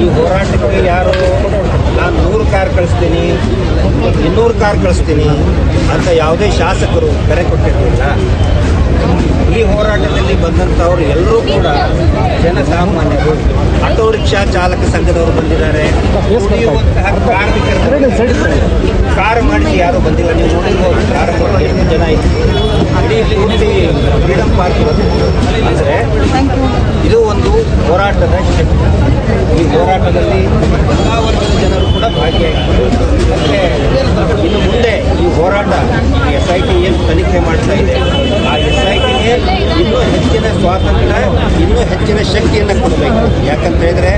ಈ ಹೋರಾಟಕ್ಕೆ ಯಾರು ನಾನು ನೂರು ಕಾರ್ ಕಳಿಸ್ತೀನಿ, ಇನ್ನೂರು ಕಾರ್ ಕಳಿಸ್ತೀನಿ ಅಂತ ಯಾವುದೇ ಶಾಸಕರು ಕರೆ ಕೊಟ್ಟಿರಲಿಲ್ಲ. ಈ ಹೋರಾಟದಲ್ಲಿ ಬಂದಂಥವ್ರು ಎಲ್ಲರೂ ಕೂಡ ಜನಸಾಮಾನ್ಯರು. ಆಟೋ ರಿಕ್ಷಾ ಚಾಲಕ ಸಂಘದವರು ಬಂದಿದ್ದಾರೆ. ಕಾರ್ ಮಾಡಿಸಿ ಯಾರು ಬಂದಿಲ್ಲ. ನೀವು ನೋಡಿರ್ಬೋದು ಕಾರ್ ಎಷ್ಟು ಜನ ಇತ್ತು ಇಡೀ ಇಲ್ಲಿ ಫ್ರೀಡಮ್ ಪಾರ್ಕ್ ಅಂದರೆ ಇದು ಒಂದು ಹೋರಾಟದ ಶಕ್ತಿ ಹೋರಾಟದಲ್ಲಿ ಎಲ್ಲ ವರ್ಗದ ಜನರು ಕೂಡ ಭಾಗಿಯಾಗಿದ್ದಾರೆ. ಮತ್ತೆ ಇನ್ನು ಮುಂದೆ ಈ ಹೋರಾಟ ಎಸ್ ಐ ಟಿ ಏನು ತನಿಖೆ ಮಾಡ್ತಾ ಇದೆ. ಆ ಎಸ್ ಐ ಟಿಗೆ ಇನ್ನೂ ಹೆಚ್ಚಿನ ಸ್ವಾತಂತ್ರ್ಯ, ಇನ್ನೂ ಹೆಚ್ಚಿನ ಶಕ್ತಿಯನ್ನು ಕೊಡಬೇಕು. ಯಾಕಂತ ಹೇಳಿದ್ರೆ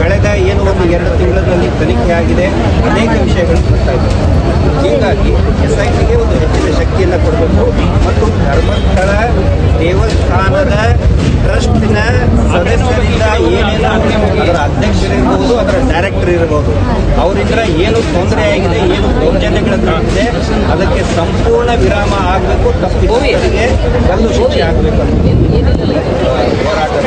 ಕಳೆದ ಏನು ಒಂದು ಎರಡು ತಿಂಗಳಲ್ಲಿ ತನಿಖೆ ಆಗಿದೆ, ಅನೇಕ ವಿಷಯಗಳು ಬರ್ತಾ ಇದೆ ಹೀಗಾಗಿ ಎಸ್ ಐ ಟಿಗೆ ಒಂದು ಹೆಚ್ಚಿನ ಶಕ್ತಿಯನ್ನು ಕೊಡಬೇಕು. ಮತ್ತು ಧರ್ಮಸ್ಥಳ ದೇವಸ್ಥಾನದ ಟ್ರಸ್ಟಿನ ಸದಸ್ಯರಿಂದ ಏನೇನು ಅದರ ಅಧ್ಯಕ್ಷರಿರ್ಬೋದು ಅದರ ಡೈರೆಕ್ಟರ್ ಇರ್ಬೋದು, ಅವರಿಂದ ಏನು ತೊಂದರೆ ಆಗಿದೆ, ಏನು ದೌರ್ಜನ್ಯಗಳಾಗಿದೆ ಅದಕ್ಕೆ ಸಂಪೂರ್ಣ ವಿರಾಮ ಆಗಬೇಕು. ತಪ್ಪಿಗೆ ಕಲ್ಲು ಶಿಕ್ಷೆ ಆಗಬೇಕು ಹೋರಾಟದ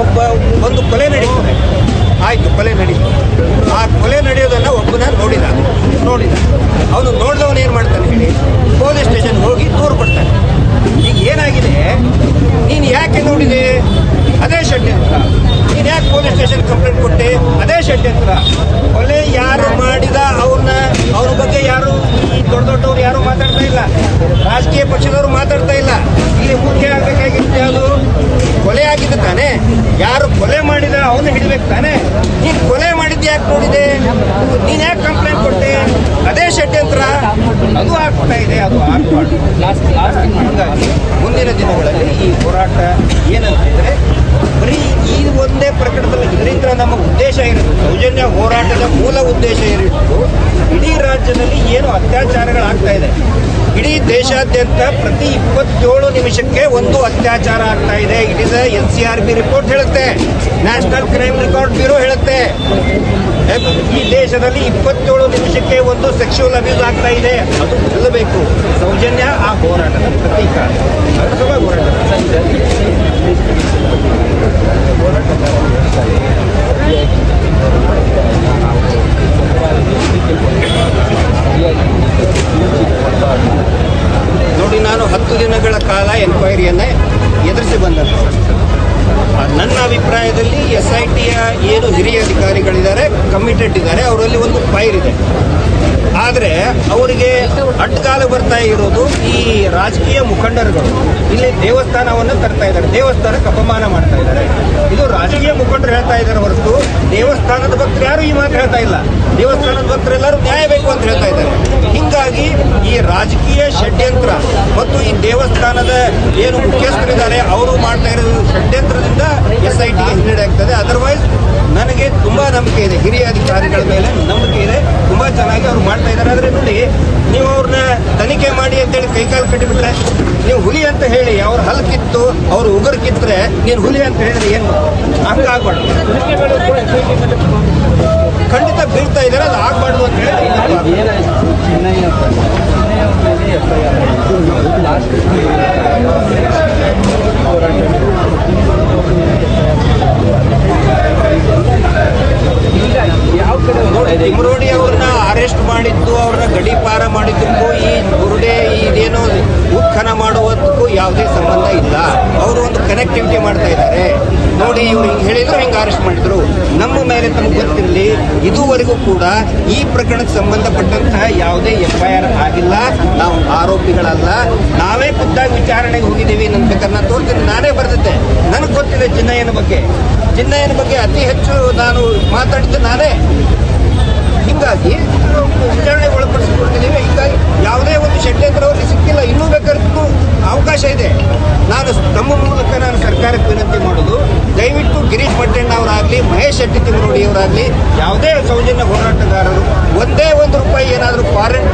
ಒಬ್ಬ ಒಂದು ಕೊಲೆ ನಡೀತದೆ. ಆಯಿತು, ಕೊಲೆ ನಡೀತು. ಆ ಕೊಲೆ ನಡೆಯೋದನ್ನು ಒಬ್ಬನ ನೋಡಿದ. ನೋಡಿದ. ಅವನು ನೋಡಿದವನು ಏನು ಮಾಡ್ತಾನೆ ಹೇಳಿ? ಪೊಲೀಸ್ ಸ್ಟೇಷನ್ ಹೋಗಿ ದೂರು ಕೊಡ್ತಾನೆ. ಈಗ ಏನಾಗಿದೆ? ನೀನು ಯಾಕೆ ನೋಡಿದೆ? ಅದೇ ಷಡ್ಯಂತ್ರ. ನೀನು ಯಾಕೆ ಪೊಲೀಸ್ ಸ್ಟೇಷನ್ ಕಂಪ್ಲೇಂಟ್ ಕೊಟ್ಟೆ? ಅದೇ ಷಡ್ಯಂತ್ರ. ಕೊಲೆ ಯಾರು ಮಾಡಿದ ಅವ್ರನ್ನ ಅವ್ರ ಬಗ್ಗೆ ಯಾರು ಈ ದೊಡ್ಡ ದೊಡ್ಡವ್ರು ಯಾರು ಮಾತಾಡ್ತಾ ಇಲ್ಲ. ರಾಜಕೀಯ ಪಕ್ಷದವರು ಮಾತಾಡ್ತಾ ತಾನೇ ನೀನು ಕೊಲೆ ಮಾಡಿದ್ದು ಯಾಕೆ ನೋಡಿದೆ? ನೀನು ಯಾಕೆ ಕಂಪ್ಲೇಂಟ್ ಕೊಟ್ಟೆ? ಅದೇ ಷಡ್ಯಂತ್ರ ಅದು ಆಗ್ತಾ ಇದೆ ಅದು ಆಗ್ಬಾರ್ದು. ಹಾಗಾಗಿ ಮುಂದಿನ ದಿನಗಳಲ್ಲಿ ಈ ಹೋರಾಟ ಏನಂತಿದ್ರೆ ಬರೀ ಈ ಒಂದೇ ಪ್ರಕರಣದಲ್ಲಿ ಇದರಿಂದ ನಮ್ಮ ಉದ್ದೇಶ ಇರೋದು ಸೌಜನ್ಯ ಹೋರಾಟದ ಮೂಲ ಉದ್ದೇಶ ಏನಿತ್ತು ಇಡೀ ರಾಜ್ಯದಲ್ಲಿ ಏನು ಅತ್ಯಾಚಾರಗಳಾಗ್ತಾ ಇದೆ. ಇಡೀ ದೇಶಾದ್ಯಂತ ಪ್ರತಿ ಇಪ್ಪತ್ತೇಳು ನಿಮಿಷಕ್ಕೆ ಒಂದು ಅತ್ಯಾಚಾರ ಆಗ್ತಾ ಇದೆ. It is N C R B report ಹೇಳುತ್ತೆ. ನ್ಯಾಷನಲ್ ಕ್ರೈಮ್ ರೆಕಾರ್ಡ್ ಬ್ಯೂರೋ ಹೇಳುತ್ತೆ. ಈ ದೇಶದಲ್ಲಿ ಇಪ್ಪತ್ತೇಳು ನಿಮಿಷಕ್ಕೆ ಒಂದು ಸೆಕ್ಷುವಲ್ ಅಬ್ಯೂಸ್ ಆಗ್ತಾ ಇದೆ. ಅದು ನಿಲ್ಲಬೇಕು. ಸೌಜನ್ಯ ಆ ಹೋರಾಟದ ಪ್ರತೀಕ. ಹೋರಾಟ ನೋಡಿ ನಾನು ಹತ್ತು ದಿನಗಳ ಕಾಲ ಎನ್ಕ್ವೈರಿಯನ್ನೇ ಎದುರಿಸಿ ಬಂದದ್ದು. ನನ್ನ ಅಭಿಪ್ರಾಯದಲ್ಲಿ ಎಸ್ ಐ ಟಿಯ ಏನು ಹಿರಿಯ ಅಧಿಕಾರಿಗಳಿದ್ದಾರೆ ಕಮಿಟೆಡ್ ಇದ್ದಾರೆ, ಅವರಲ್ಲಿ ಒಂದು ಫೈರ್ ಇದೆ. ಆದರೆ ಅವರಿಗೆ ಅಡ್ಡಗಾಲ ಬರ್ತಾ ಇರೋದು ಈ ರಾಜಕೀಯ ಮುಖಂಡರುಗಳು. ಇಲ್ಲಿ ದೇವಸ್ಥಾನವನ್ನು ತರ್ತಾ ಇದ್ದಾರೆ, ದೇವಸ್ಥಾನಕ್ಕೆ ಅಪಮಾನ ಮಾಡ್ತಾ ಇದ್ದಾರೆ. ಇದು ರಾಜಕೀಯ ಮುಖಂಡರು ಹೇಳ್ತಾ ಇದ್ದಾರೆ ಹೊರತು ದೇವಸ್ಥಾನದ ಭಕ್ತರು ಯಾರು ಈ ಮಾತು ಹೇಳ್ತಾ ಇಲ್ಲ. ದೇವಸ್ಥಾನದ ಭಕ್ತರೆಲ್ಲರೂ ನ್ಯಾಯ ಬೇಕು ಅಂತ ಹೇಳ್ತಾ ಇದ್ದಾರೆ. ಹಿಂಗಾಗಿ ಈ ರಾಜಕೀಯ ಷಡ್ಯಂತ್ರ ಮತ್ತು ಈ ದೇವಸ್ಥಾನದ ಏನು ಮುಖ್ಯಸ್ಥರಿದ್ದಾರೆ, ಅವರು ಮಾಡ್ತಾ ಇರೋ ಷಡ್ಯಂತ್ರದಿಂದ ಎಸ್ ಐ ಟಿಗೆ ಹಿನ್ನಡೆ ಆಗ್ತದೆ. ಅದರ್ವೈಸ್ ನನಗೆ ತುಂಬಾ ನಂಬಿಕೆ ಇದೆ. ಹಿರಿಯ ಅಧಿಕಾರಿಗಳ ಮೇಲೆ ನಂಬಿಕೆ ಇದೆ. ತುಂಬಾ ಚೆನ್ನಾಗಿ ಅವ್ರು ಮಾಡ್ತಾ ಇದ್ದಾರೆ. ಆದ್ರೆ ನೋಡಿ, ನೀವು ಅವ್ರನ್ನ ತನಿಖೆ ಮಾಡಿ ಅಂತೇಳಿ ಕೈಕಾಲು ಕಟ್ಟಿಬಿಟ್ರೆ, ನೀವು ಹುಲಿ ಅಂತ ಹೇಳಿ ಅವ್ರ ಹಲ್ ಕಿತ್ತು, ಅವ್ರು ಉಗುರು ಕಿತ್ತರೆ, ನೀನು ಹುಲಿ ಅಂತ ಹೇಳಿದ್ರೆ ಏನು? ಹಂಗಾಗ್ಬಾರ್ದು ಖಂಡಿತ ಬೀಳ್ತಾ ಇದ್ದಾರೆ ಅದು ಆಗ್ಬಾರ್ದು ಅಂತ ಹೇಳಿ ನೋಡಿ ತಿಮ್ರೋಡಿ ಅವ್ರನ್ನ ಅರೆಸ್ಟ್ ಮಾಡಿದ್ದು, ಅವ್ರನ್ನ ಗಡೀಪಾರ ಮಾಡಿದ್ದಕ್ಕೂ ಈ ಬುರುಡೆ ಇದೇನೋ ಉತ್ಖನ ಮಾಡುವುದಕ್ಕೂ ಯಾವುದೇ ಸಂಬಂಧ ಇಲ್ಲ. ಅವರು ಒಂದು ಕನೆಕ್ಟಿವಿಟಿ ಮಾಡ್ತಾ ಇದ್ದಾರೆ. ನೋಡಿ ಇವ್ರು ಹಿಂಗೆ ಹೇಳಿದ್ರು, ಹಿಂಗೆ ಅರೆಸ್ಟ್ ಮಾಡಿದ್ರು. ನಮ್ಮ ಮೇಲೆ ತಮಗೆ ಗೊತ್ತಿರಲಿ, ಇದುವರೆಗೂ ಕೂಡ ಈ ಪ್ರಕರಣಕ್ಕೆ ಸಂಬಂಧಪಟ್ಟಂತಹ ಯಾವುದೇ ಎಫ್ಐಆರ್ ಆಗಿಲ್ಲ. ನಾವು ಆರೋಪಿಗಳಲ್ಲ. ನಾವೇ ಖುದ್ದಾಗಿ ವಿಚಾರಣೆಗೆ ಹೋಗಿದ್ದೀವಿ. ನನ್ನ ಬೇಕಾದ್ರೆ ನಾನು ತೋರ್ತೀನಿ ನಾನೇ ಬರೆದಿದ್ದೆ. ನನಗೆ ಗೊತ್ತಿದೆ ಚಿನ್ನಯ್ಯನ ಬಗ್ಗೆ. ಚಿನ್ನಯ್ಯನ ಬಗ್ಗೆ ಅತಿ ಹೆಚ್ಚು ನಾನು ಮಾತಾಡಿದ್ದು ನಾನೇ. ಹಿಂಗಾಗಿ ವಿಚಾರಣೆ ಒಳಪಡಿಸಿಕೊಡ್ತಿದ್ದೀವಿ ಹೀಗಾಗಿ ಯಾವುದೇ ಒಂದು ಷಡ್ಯಂತ್ರ ಅವರಿಗೆ ಸಿಕ್ಕಿಲ್ಲ. ಇನ್ನೂ ಬೇಕಾದ್ರೂ ಅವಕಾಶ ಇದೆ. ನಾನು ತಮ್ಮ ಮೂಲಕ ನಾನು ಸರ್ಕಾರಕ್ಕೆ ವಿನಂತಿ ಮಾಡೋದು. ದಯವಿಟ್ಟು ಗಿರೀಶ್ ಮಟ್ಟಣ್ಣ ಅವರಾಗಲಿ, ಮಹೇಶ್ ಶೆಟ್ಟಿ ತಿಮ್ಮನೋಡಿ ಅವರಾಗಲಿ, ಯಾವುದೇ ಸೌಜನ್ಯ ಹೋರಾಟಗಾರರು ಒಂದೇ ಒಂದು ರೂಪಾಯಿ ಏನಾದರೂ ಫಾರಿನ್